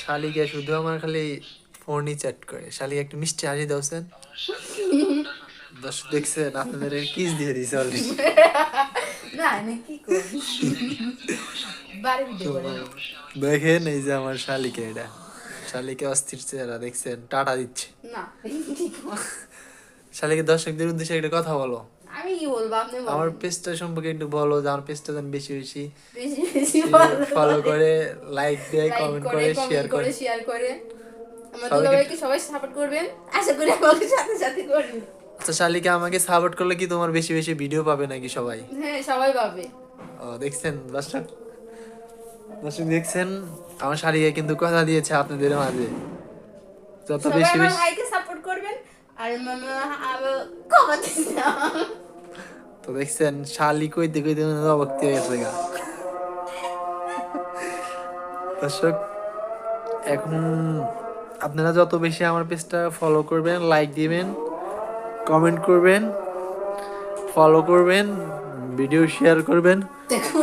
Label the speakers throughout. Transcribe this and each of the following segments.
Speaker 1: শালিকা শুধু আমার খালি ফোনই চ্যাট করে। শালিকা একটু মিষ্টি হাসি দাওছেন। দর্শক দেখছেন আপনাদের কিস দিয়ে দিছে অলরেডি দেখেন এই যে আমার শালিকা এটা। শালিকা অস্থির চেহারা দেখছেন? টাটা দিচ্ছে? শালিকা দর্শকদের উদ্দেশ্যে একটা কথা বলো।
Speaker 2: আমি কি বলব? আপনি।
Speaker 1: আমার পেজটা সম্পর্কে একটু বলো যে আমার পেজটা যেন বেশি বেশি
Speaker 2: বেশি বেশি
Speaker 1: ফলো করে লাইক দেয় কমেন্ট করে শেয়ার করে
Speaker 2: শেয়ার করে। আমার
Speaker 1: সবাইকে-
Speaker 2: দুলাভাইকে সবাই সাপোর্ট করবেন। আশা করি আমাকে সাথে সাথে করবেন।
Speaker 1: আচ্ছা শালিকা আমাকে সাপোর্ট করলে কি তোমার বেশি বেশি ভিডিও পাবে নাকি সবাই?
Speaker 2: হ্যাঁ সবাই পাবে।
Speaker 1: ও দেখছেন দর্শক। দর্শক দেখছেন আমার শালিকা কিন্তু কথা দিয়েছে আপনাদের মাঝে। যত বেশি বেশি
Speaker 2: সাপোর্ট করবেন আর মামা আবার কমা দিচ্ছে
Speaker 1: তো দেখছেন শালি কইতে কইতে হয় অবক্তি হয়ে গেছে গা। দর্শক এখন আপনারা যত বেশি আমার পেজটা ফলো করবেন লাইক দিবেন কমেন্ট করবেন ফলো করবেন ভিডিও শেয়ার করবেন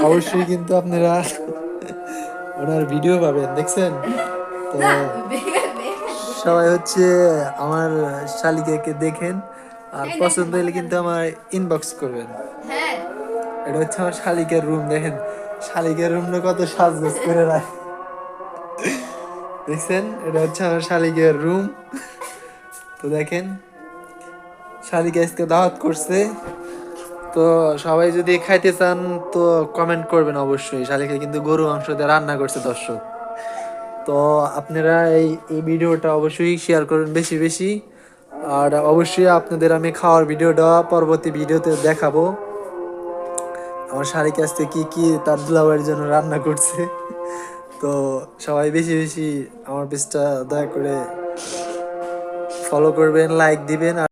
Speaker 1: অবশ্যই কিন্তু আপনারা ওনার ভিডিও পাবেন দেখছেন? তো
Speaker 2: দেখে দেখে
Speaker 1: সবাই হচ্ছে আমার শালিকাকে দেখেন আর পছন্দ হলে কিন্তু আমার ইনবক্স করবেন।
Speaker 2: হ্যাঁ।
Speaker 1: এটা হচ্ছে আমার শালিকের রুম দেখেন। শালিকের রুমটা কত সাজগোজ করে রাখে। দেখছেন? এটা হচ্ছে আমার শালিকের রুম তো দেখেন শালিক আজকে দাওয়াত করছে। তো সবাই যদি খাইতে চান তো কমেন্ট করবেন অবশ্যই। শালিকা কিন্তু গরু মাংস দিয়ে রান্না করছে দর্শক। তো আপনারা এই এই ভিডিওটা অবশ্যই শেয়ার করবেন বেশি বেশি। আর অবশ্যই আপনাদের আমি খাওয়ার ভিডিওটা পরবর্তী ভিডিওতে দেখাবো। আমার শাড়ি কাছতে কি কি তার দুলাভাইয়ের জন্য রান্না করছে। তো সবাই বেশি বেশি আমার পেজটা দয়া করে ফলো করবেন লাইক দিবেন